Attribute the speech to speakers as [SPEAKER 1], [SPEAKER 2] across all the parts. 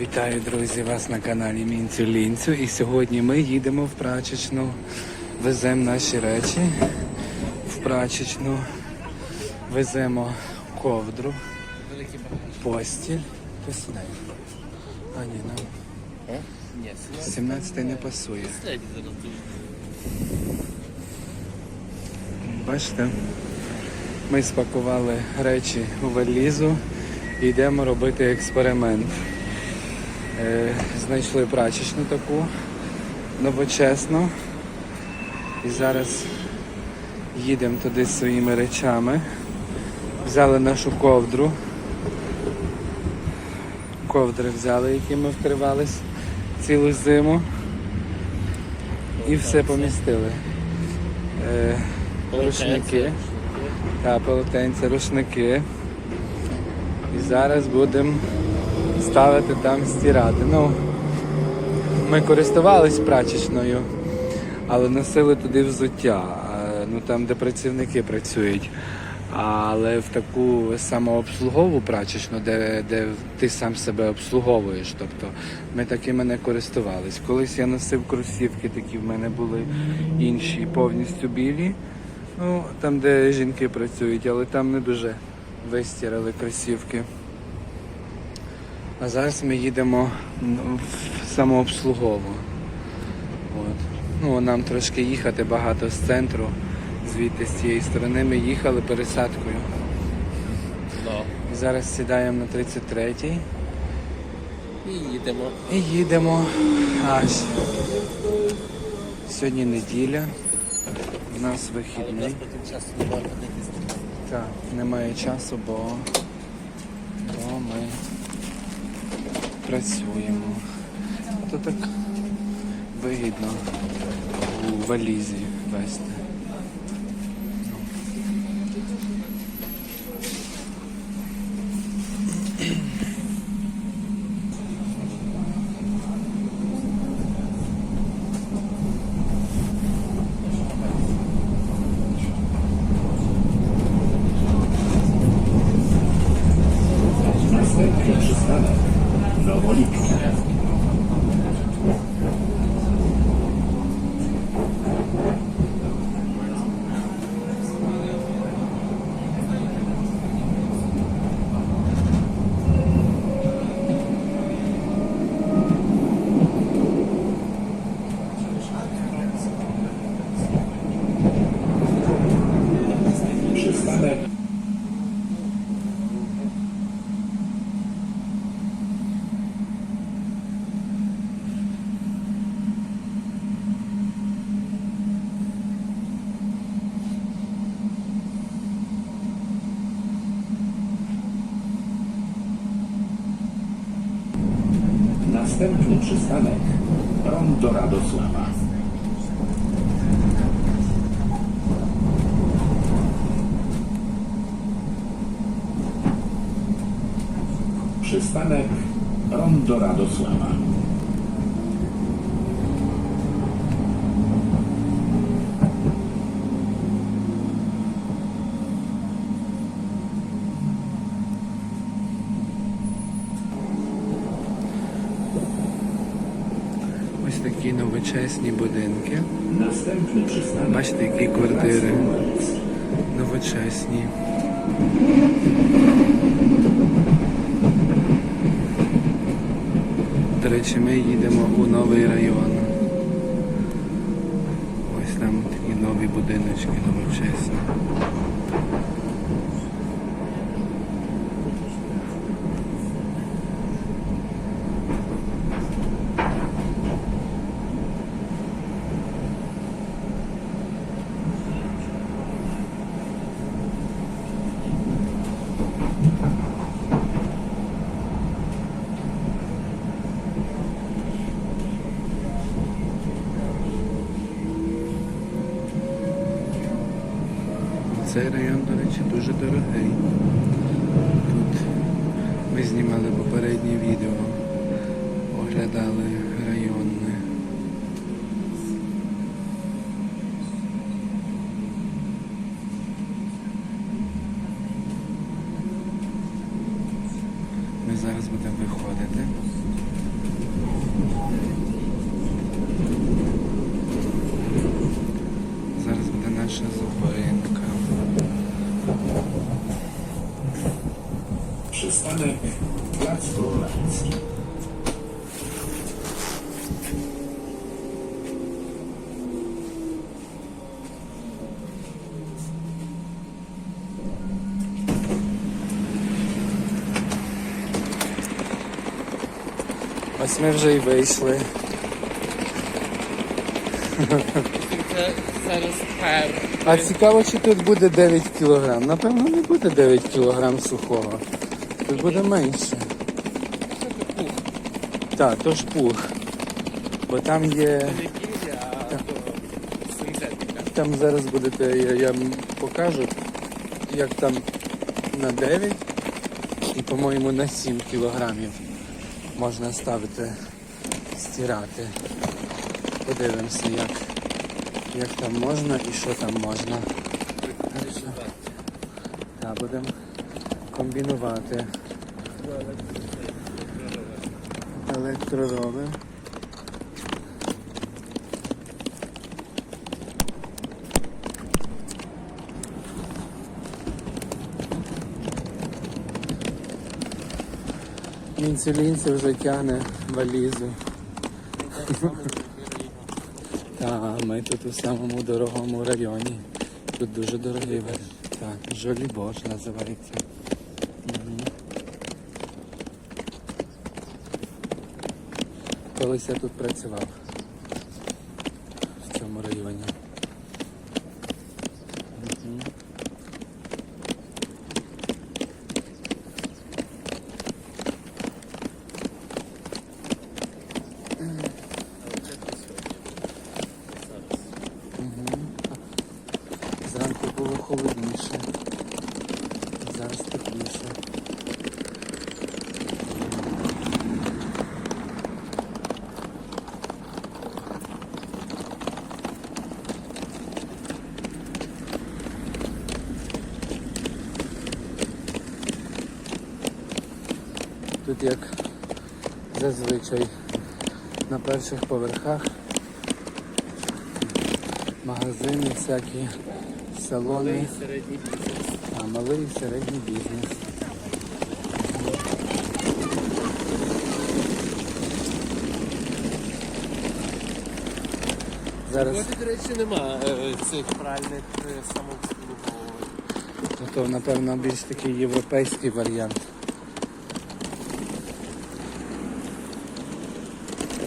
[SPEAKER 1] Вітаю, друзі, вас на каналі Мінцю Лінцю. І сьогодні ми їдемо в прачечну, веземо наші речі в прачечну, веземо ковдру, постіль. Посідай. А ні, нам
[SPEAKER 2] Ні,
[SPEAKER 1] 17 не пасує. Бачите, ми спакували речі у валізу і йдемо робити експеримент. Е, знайшли прачечну таку новочесну. І зараз їдемо туди з своїми речами. Взяли нашу ковдру. Ковдри взяли, які ми вкривались цілу зиму. І все помістили. Е, рушники. Та полотенця, рушники. І зараз будемо ставити там стирати. Ну, ми користувались прачечною, але носили туди взуття, ну там, де працівники працюють. Але в таку самообслугову прачечну, де, де ти сам себе обслуговуєш. Тобто ми такими не користувались. Колись я носив кросівки, такі в мене були інші, повністю білі. Ну, там, де жінки працюють, але там не дуже вистирали кросівки. А зараз ми їдемо в самообслугову. От. Ну, нам трошки їхати багато з центру, звідти з цієї сторони. Ми їхали пересадкою.
[SPEAKER 2] Да.
[SPEAKER 1] Зараз сідаємо на 33-й
[SPEAKER 2] І їдемо.
[SPEAKER 1] і їдемо аж. Сьогодні неділя. У нас
[SPEAKER 2] Але в
[SPEAKER 1] вихідний.
[SPEAKER 2] нас потім часу немає.
[SPEAKER 1] Так, немає часу, бо ми працюємо. То так вигідно у валізі вести.
[SPEAKER 3] Przystanek Rondo Radosława.
[SPEAKER 1] Ось такі новочесні будинки.
[SPEAKER 3] Następny przystanek
[SPEAKER 1] Бачите, які квартири
[SPEAKER 3] Krasnoludzki.
[SPEAKER 1] новочесні. До речі, ми їдемо у новий район. Ось там такі нові будиночки новочесні. Цей район, до речі, дуже дорогий. Тут ми знімали попереднє відео, оглядали районне. Ми зараз будемо виходити. Ось ми вже і вийшли.
[SPEAKER 2] Це.
[SPEAKER 1] А цікаво, чи тут буде 9 кілограм. Напевно, не буде 9 кілограм сухого. Тут буде менше. Так, то ж пух. Бо там є. Там зараз будете, я, я покажу, як там на 9 і, по-моєму, на 7 кілограмів можна ставити, стирати. Подивимося, як, як там можна і що там можна. Та будемо комбінувати. Електророви. Мінцелінці вже тягне валізу. Та ми тут у самому дорогому районі. Тут дуже варіант. Так, Жолібош називається. Мгм. Колись я тут працював в цьому районі. Тут як зазвичай на перших поверхах магазини, всякі салони,
[SPEAKER 2] Середній бізнес.
[SPEAKER 1] а малий і середній бізнес. Зараз
[SPEAKER 2] Сьогодні, до речі, нема е, цих пральних е, самообслуговувань.
[SPEAKER 1] то, напевно, більш такий європейський варіант.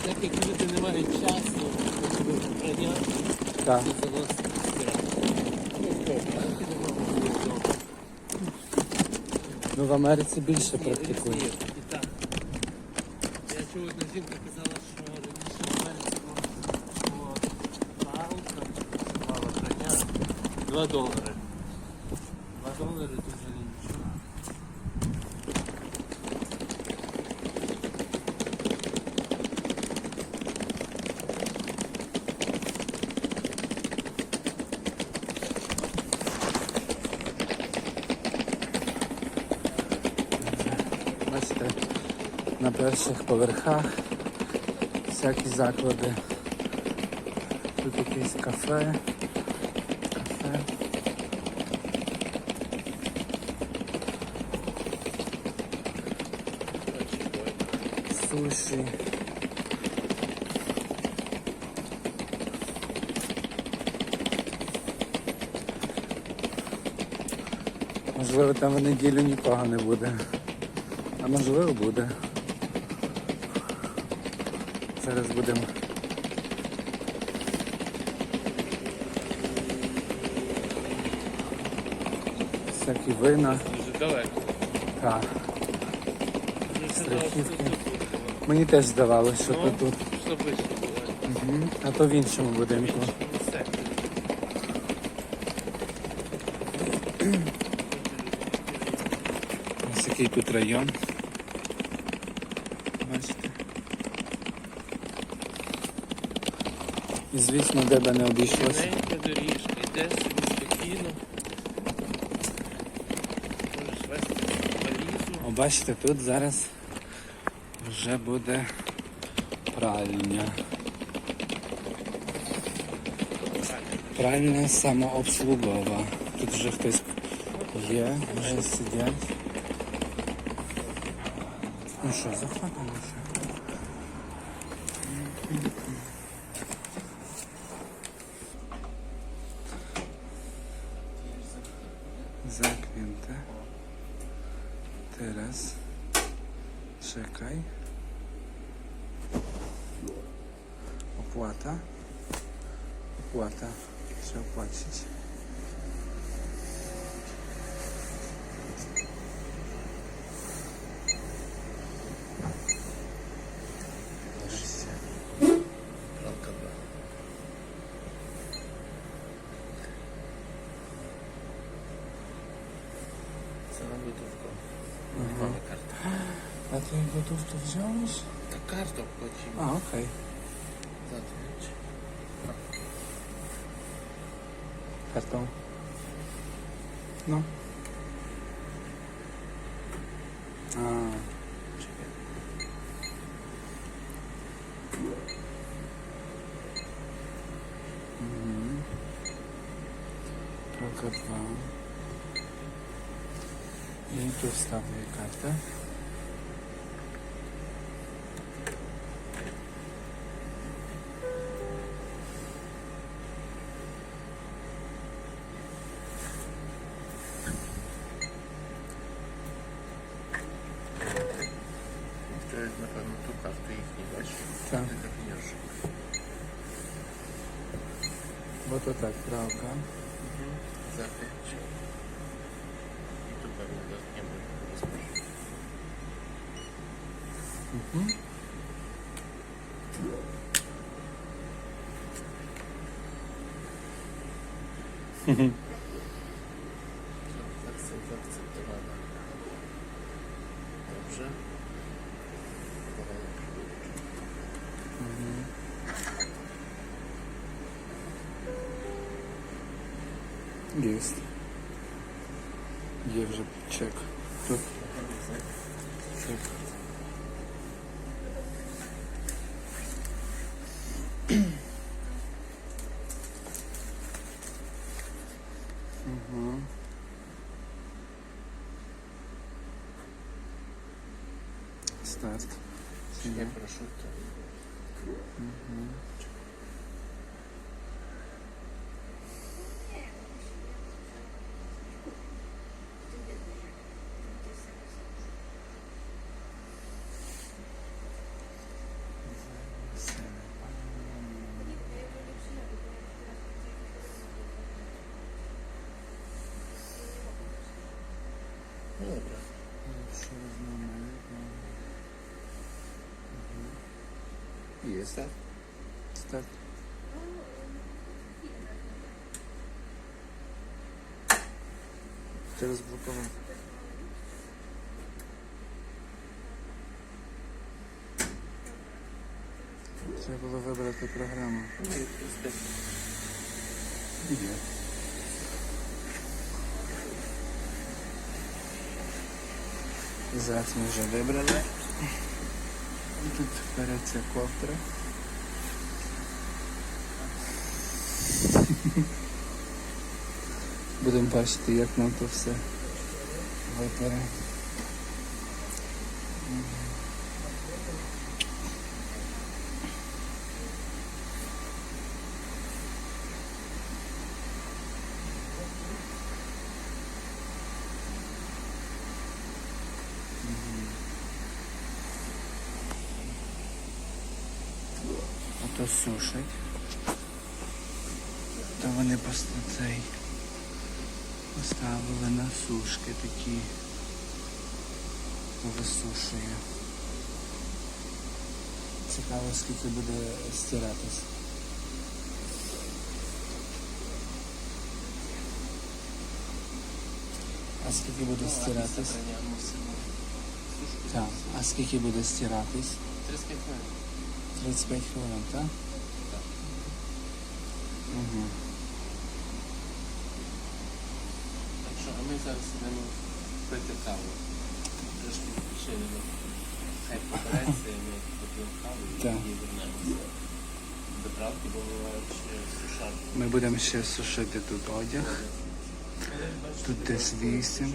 [SPEAKER 2] Так як люди не мають часу, щоб прання,
[SPEAKER 1] Так.
[SPEAKER 2] заносити стирати. Ну,
[SPEAKER 1] в Америці більше практикують.
[SPEAKER 2] і так. Я чув, одна жінка казала, що раніше в Америці було палка, мала прання. 2 долари.
[SPEAKER 1] Бачите, на перших поверхах всякі заклади. Тут якесь кафе. Кафе. Суші. Можливо, там в неділю нікого не буде. Можливо буде. Зараз будемо. Всякі вина.
[SPEAKER 2] Дуже далеко.
[SPEAKER 1] Так. Страхівки. Мені теж здавалося, що
[SPEAKER 2] Ну,
[SPEAKER 1] то тут.
[SPEAKER 2] Було.
[SPEAKER 1] Мгм. А то в іншому будинку.
[SPEAKER 2] Все.
[SPEAKER 1] Ось який тут район. Бачите. І звісно, де би не обійшлося.
[SPEAKER 2] Маленька доріжка, йде собі спокійно. Можеш вести валізу.
[SPEAKER 1] О, бачите, тут зараз вже буде пральня. Пральня самообслугова. Тут вже хтось є, вже сидять. Ну що, заходимо ще. tem gotów to wziąłeś?
[SPEAKER 2] que kartą płacimy.
[SPEAKER 1] A, okej.
[SPEAKER 2] Zatrudnić.
[SPEAKER 1] Kartą. No. A. Dwa. I tu wstawię kartę. 哼 哼 Старт.
[SPEAKER 2] Я прошу. то. Ну, 60.
[SPEAKER 1] Так. Ти розблокував. Треба було вибрати програму. Зараз ми вже вибрали. Тут береться ковдра. Будемо бачити, як нам то все випере. Ото. То вони цей поставили на сушки такі. Висушує. Цікаво, скільки буде стиратись. А скільки буде стиратись? Так. А скільки буде стиратись?
[SPEAKER 2] 35 хвилин.
[SPEAKER 1] 35 хвилин, так?
[SPEAKER 2] Так.
[SPEAKER 1] Угу.
[SPEAKER 2] Так що, а ми зараз йдемо пити каву. Трошки відпочинемо. Хай побереться, і ми поп'ємо каву і
[SPEAKER 1] Так.
[SPEAKER 2] вернемося до правки, бо бувають ще сушарки.
[SPEAKER 1] Ми будемо ще сушити тут одяг. Тут десь 8,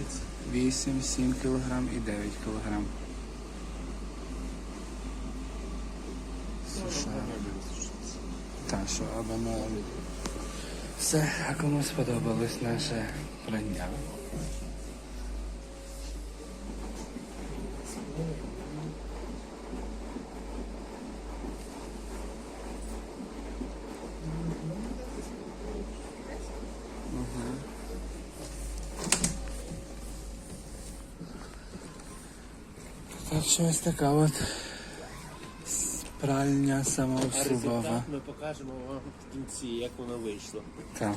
[SPEAKER 1] 8, 7 кг і 9 кг. висушуємо. Так, що ми... Все, а кому сподобалось наше прання. Так така от пральня самообслугова.
[SPEAKER 2] результат ми покажемо вам в кінці, як воно вийшло.
[SPEAKER 1] Так.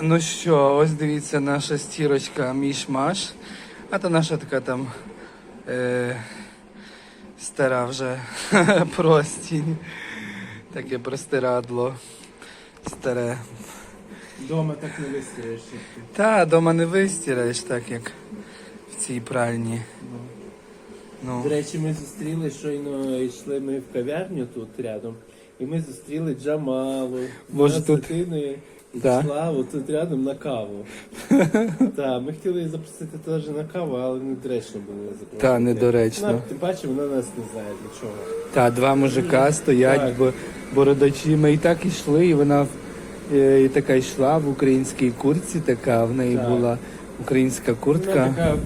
[SPEAKER 1] Ну що, ось дивіться наша стірочка міш-маш. А то наша така там е, стара вже простінь. Таке простирадло. Старе.
[SPEAKER 2] Дома так не вистроїш.
[SPEAKER 1] Та, дома не вистираєш так, як в цій пральні. Ну,
[SPEAKER 2] До речі, ми зустріли, щойно йшли ми в кав'ярню тут рядом, і ми зустріли Джамалу. З
[SPEAKER 1] тут-
[SPEAKER 2] дитиною і
[SPEAKER 1] Да.
[SPEAKER 2] Славу тут рядом на каву. Так, ми хотіли її запросити теж на каву, але недоречно було запросити.
[SPEAKER 1] Та, недоречно.
[SPEAKER 2] Вона, тим паче, вона нас не знає для чого.
[SPEAKER 1] Та, два мужика стоять,
[SPEAKER 2] Так.
[SPEAKER 1] бо бородачі. Ми і так йшли, і вона е, і така йшла в українській куртці, така в неї
[SPEAKER 2] Так.
[SPEAKER 1] була українська куртка.
[SPEAKER 2] Вона така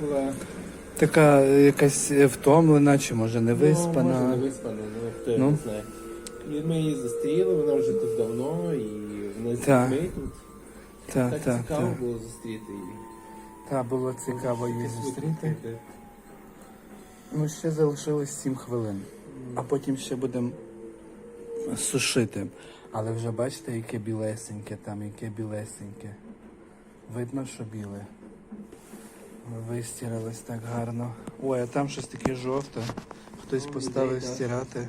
[SPEAKER 2] була
[SPEAKER 1] Така якась втомлена, чи може не
[SPEAKER 2] Ну, може,
[SPEAKER 1] виспана.
[SPEAKER 2] не виспана, ну хто
[SPEAKER 1] Ну.
[SPEAKER 2] не знає. І ми її зустріли, вона вже тут давно, і вона з
[SPEAKER 1] Так.
[SPEAKER 2] дітьми тут.
[SPEAKER 1] Так,
[SPEAKER 2] Так,
[SPEAKER 1] так,
[SPEAKER 2] цікаво
[SPEAKER 1] так.
[SPEAKER 2] було зустріти її.
[SPEAKER 1] Та було цікаво її зустріти. Ну, ще залишилось 7 хвилин. А потім ще будемо сушити. Але вже бачите, яке білесеньке там, яке білесеньке. Видно, що біле. Вистиралось так гарно. Ой, а там щось таке жовте. Хтось
[SPEAKER 2] Ну,
[SPEAKER 1] поставив стирати.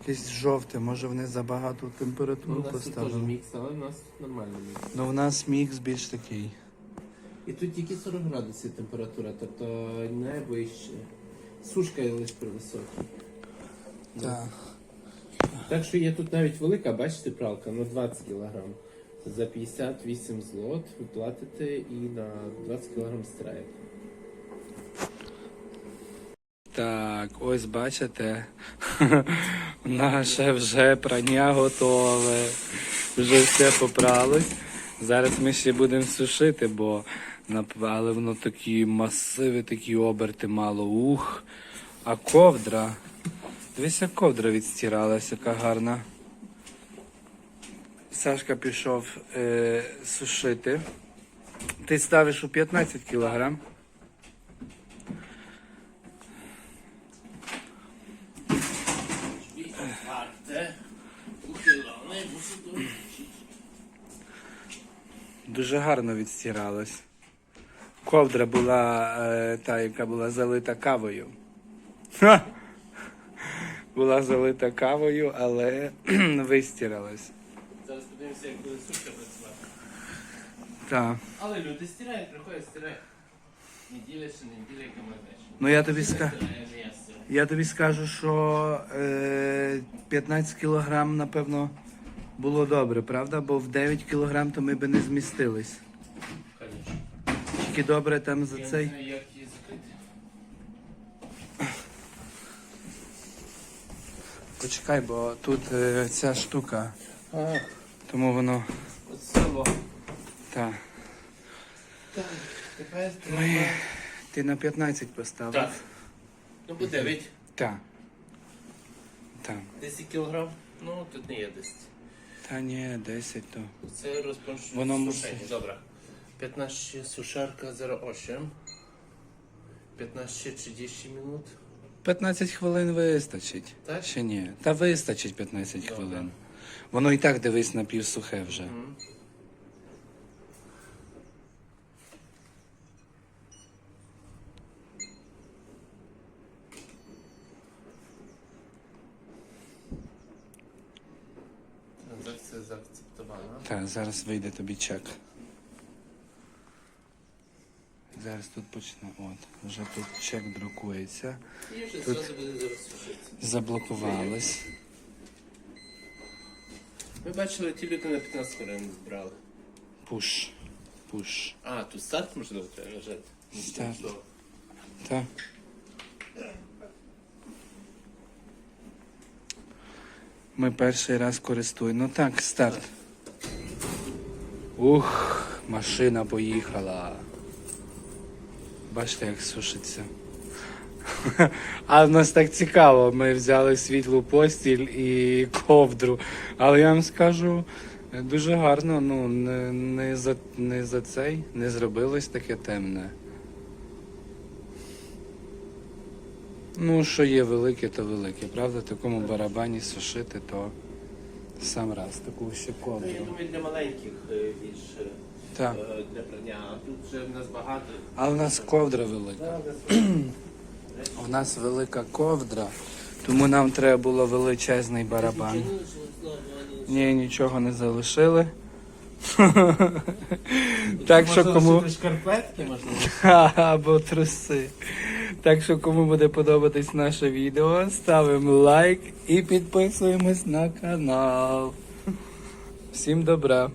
[SPEAKER 1] Якесь жовте, може вони забагато
[SPEAKER 2] Ну,
[SPEAKER 1] температуру
[SPEAKER 2] у нас тут теж мікс, але у нас нормальний мікс.
[SPEAKER 1] Ну в нас мікс більш такий.
[SPEAKER 2] І тут тільки 40 градусів температура, тобто не вище. Сушка є лише при високій.
[SPEAKER 1] Так.
[SPEAKER 2] Так що є тут навіть велика, бачите, пралка на 20 кг. За 58 злот ви платите і на 20 кг стираєте.
[SPEAKER 1] Так, ось бачите, наше вже прання готове. Вже все попралось. Зараз ми ще будемо сушити, бо але воно такі масиви, такі оберти мало. Ух. А ковдра. Дивись, як ковдра відстиралась, яка гарна. Сашка пішов е, сушити. Ти ставиш у 15 кілограм. Дуже гарно відстиралось. Ковдра була е, та, яка була залита кавою. Ха! Була залита кавою, але вистиралась.
[SPEAKER 2] Зараз як буде сушка працювати.
[SPEAKER 1] Так.
[SPEAKER 2] Але люди стирають, приходять стирають. Неділя чи неділя, яка ми.
[SPEAKER 1] Ну я тобі скажу.
[SPEAKER 2] Я.
[SPEAKER 1] Я тобі скажу, що е, 15 кілограм, напевно, було добре, правда? Бо в 9 кілограм то ми би не змістились.
[SPEAKER 2] Конечно.
[SPEAKER 1] Тільки добре там за
[SPEAKER 2] Я не
[SPEAKER 1] цей.
[SPEAKER 2] знаю, як її закрити.
[SPEAKER 1] Почекай, бо тут е, ця штука,
[SPEAKER 2] А,
[SPEAKER 1] тому воно.
[SPEAKER 2] от село.
[SPEAKER 1] Так.
[SPEAKER 2] Так, тепер
[SPEAKER 1] Ми... Ти на 15 поставив?
[SPEAKER 2] Так. Ну, по 9.
[SPEAKER 1] Так. Так.
[SPEAKER 2] 10 кілограм. Ну, тут не є 10.
[SPEAKER 1] Та ні, 10 то.
[SPEAKER 2] Це розпочне
[SPEAKER 1] Воно мусить.
[SPEAKER 2] Добре. 15 сушарка 08. 15-30 минут.
[SPEAKER 1] 15 хвилин вистачить.
[SPEAKER 2] Так?
[SPEAKER 1] Чи ні? Та вистачить 15 хвилин. Воно і так дивись напівсухе вже.
[SPEAKER 2] Мгм. Транзакція заакцептована.
[SPEAKER 1] Так, зараз вийде тобі чек. Зараз тут почне. От, вже тут чек друкується.
[SPEAKER 2] І вже
[SPEAKER 1] Тут-
[SPEAKER 2] зразу буде зараз.
[SPEAKER 1] Заблокувалось.
[SPEAKER 2] Ми бачили, ті люди на 15 хвилин збирали.
[SPEAKER 1] Пуш. Пуш.
[SPEAKER 2] А, тут старт можливо треба нажати.
[SPEAKER 1] Старт. Так. Ми перший раз користуємо. Ну так, старт. Ух, машина поїхала. Бачите, як сушиться. А в нас так цікаво. Ми взяли світлу постіль і ковдру. Але я вам скажу, дуже гарно, ну, не, не, за, не за цей, не зробилось таке темне. Ну, що є велике, то велике, правда? В такому барабані сушити, то сам раз, таку ще
[SPEAKER 2] Ну,
[SPEAKER 1] ковдру.
[SPEAKER 2] я думаю, для маленьких е, більше
[SPEAKER 1] Так.
[SPEAKER 2] е, для прання. А тут вже в нас багато.
[SPEAKER 1] А в нас ковдра велика. У нас велика ковдра, тому нам треба було величезний барабан. Ні, нічого не залишили. Так що кому
[SPEAKER 2] шкарпетки можливо.
[SPEAKER 1] або труси. Так що кому буде подобатись наше відео, ставимо лайк і підписуємось на канал. Всім добра.